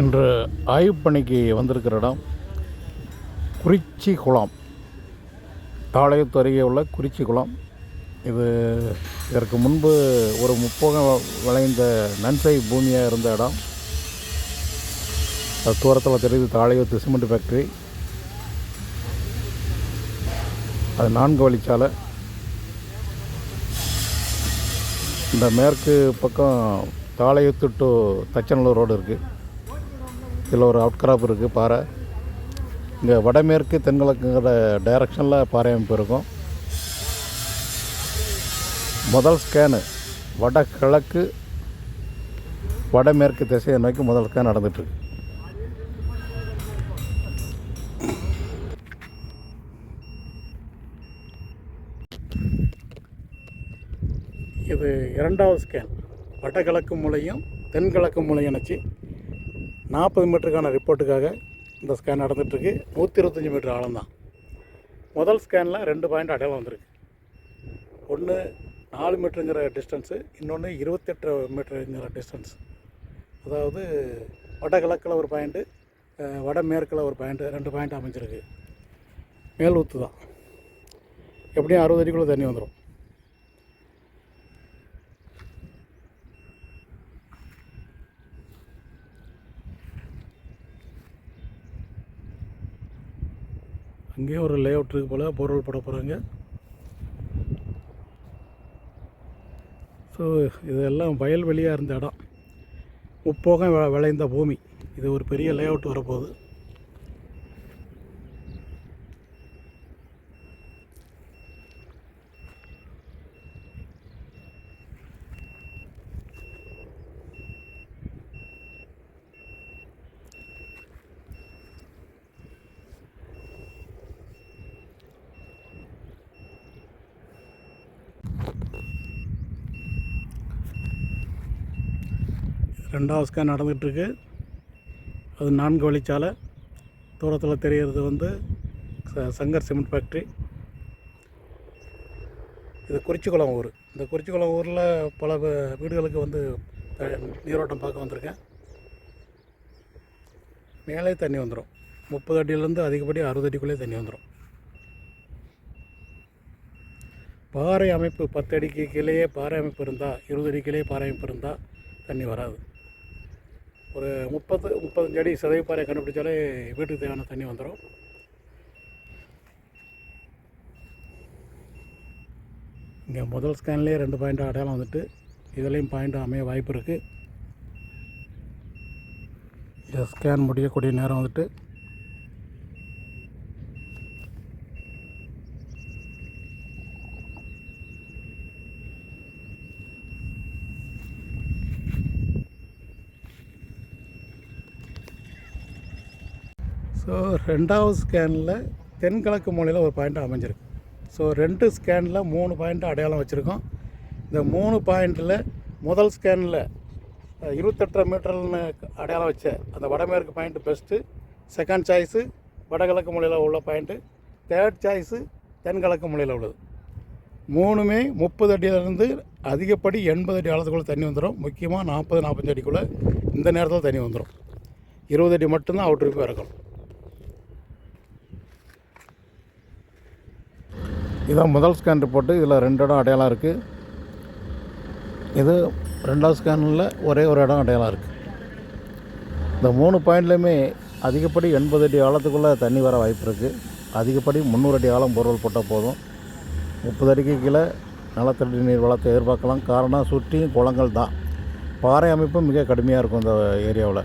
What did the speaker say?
இன்று ஆய்வுப்பணிக்கு வந்திருக்கிற இடம் குறிச்சி குளம். தாளையத்து அருகே உள்ள குறிச்சி குளம். இது இதற்கு முன்பு ஒரு முப்போகம் விளைந்த நன்சை பூமியாக இருந்த இடம். அது தூரத்தில் தெரியுது தாளையத்து சிமெண்ட் ஃபேக்ட்ரி. அது நான்கு வழிச்சாலை இந்த மேற்கு பக்கம் தாளையத்து டு தச்சநல்லூர் ரோடு இருக்குது இதில் ஒரு அவுட் கிராப் இருக்குது பாறை. இங்கே வடமேற்கு தென்கிழக்குங்கிற டைரக்ஷனில் பாறை அமைப்பு இருக்கும். முதல் ஸ்கேனு வடகிழக்கு வடமேற்கு திசையை நோக்கி முதல் ஸ்கேன் நடந்துகிட்ருக்கு இது இரண்டாவது ஸ்கேன் வடகிழக்கு மூலையும் தென்கிழக்கு மூலையும் நினச்சி நாற்பது மீட்டருக்கான ரிப்போர்ட்டுக்காக இந்த ஸ்கேன் நடந்துகிட்ருக்கு நூற்றி இருபத்தஞ்சி மீட்டர் ஆழம்தான். முதல் ஸ்கேனில் ரெண்டு பாயிண்ட் அடையாளம் வந்திருக்கு. ஒன்று நாலு மீட்டருங்கிற டிஸ்டன்ஸு இன்னொன்று இருபத்தெட்டு மீட்டருங்கிற டிஸ்டன்ஸ் அதாவது வடகிழக்கில் ஒரு பாயிண்ட்டு வடமேற்கில் ஒரு பாயிண்ட்டு ரெண்டு பாயிண்ட் அமைஞ்சிருக்கு. மேல் ஊற்று தான் எப்படியும் அறுபது அடிக்குள்ளே தண்ணி வந்துடும் அங்கேயும் ஒரு லே அவுட் இருக்கு போல் போர்வெல் போட போகிறாங்க ஸோ இதெல்லாம் வயல்வெளியாக இருந்த இடம். முப்போகம் விளைந்த பூமி. இது ஒரு பெரிய லே அவுட் வரப்போகுது. ரெண்டாவது ஸ்கேன் நடந்துகிட்ருக்கு. அது நான்கு வழிச்சாலை தூரத்தில் தெரிகிறது வந்து ச- சங்கர் சிமெண்ட் ஃபேக்ட்ரி இது குறிச்சிக்குளம் ஊர். இந்த குறிச்சிக்குளம் ஊரில் பல வீடுகளுக்கு வந்து நீரோட்டம் பார்க்க வந்திருக்கேன். மேலே தண்ணி வந்துடும் முப்பது அடியிலேருந்து அதிகப்படி அறுபது அடிக்குள்ளே தண்ணி வந்துடும் பாறை அமைப்பு பத்து அடிக்கு கீழேயே பாறை அமைப்பு இருந்தால் இருபது அடி கீழே பாறை அமைப்பு இருந்தால் தண்ணி வராது. ஒரு முப்பது முப்பத்தஞ்சு அடி சதவி கண்டுபிடிச்சாலே வீட்டுக்கு தேவையான தண்ணி வந்துடும். இங்கே முதல் ஸ்கேன்லேயே ரெண்டு பாயிண்ட் அடையாளம் வந்துட்டு இதுலேயும் பாயிண்ட் அமைய வாய்ப்பு இருக்குது இந்த ஸ்கேன் முடியக்கூடிய நேரம் வந்துட்டு ஸோ ரெண்டாவது ஸ்கேனில் தென்கிழக்கு மூலையில் ஒரு பாயிண்ட் அமைஞ்சிருக்கு. ஸோ ரெண்டு ஸ்கேனில் மூணு பாயிண்ட் அடையாளம் வச்சுருக்கோம். இந்த மூணு பாயிண்டில் முதல் ஸ்கேனில் இருபத்தெட்டரை மீட்டர்னு அடையாளம் வச்ச அந்த வடமேற்கு பாயிண்ட் பெஸ்ட்டு செகண்ட் சாய்ஸு வடகிழக்கு மூலையில் உள்ள பாயிண்ட்டு தேர்ட் சாய்ஸு தென்கிழக்கு மூலையில் உள்ளது. மூணுமே முப்பது அடியிலேருந்து அதிகப்படி எண்பது அடி ஆழத்துக்குள்ளே தண்ணி வந்துடும் முக்கியமாக நாற்பது நாற்பத்தஞ்சு அடிக்குள்ளே இந்த நேரத்தில் தண்ணி வந்துடும் இருபது அடி மட்டும்தான் அவுட்ருக்கு இறக்கணும் இதான் முதல் ஸ்கேன் ரிப்போர்ட்டு இதில் ரெண்டு இடம் அடையாளம் இருக்குது இது ரெண்டாவது ஸ்கேனில் ஒரே ஒரு இடம் அடையாளம் இருக்குது இந்த மூணு பாயிண்ட்லேயுமே அதிகப்படி எண்பது அடி ஆழத்துக்குள்ளே தண்ணி வர வாய்ப்பு இருக்குது அதிகப்படி முந்நூறு அடி ஆழம் பொருள் போட்டால் போதும். முப்பது அடிக்கு கீழே நிலத்தடி நீர் வளத்தை எதிர்பார்க்கலாம். காரணம் சுற்றியும் குளங்கள் தான். பாறை அமைப்பும் மிக கடுமையாக இருக்கும் இந்த ஏரியாவில்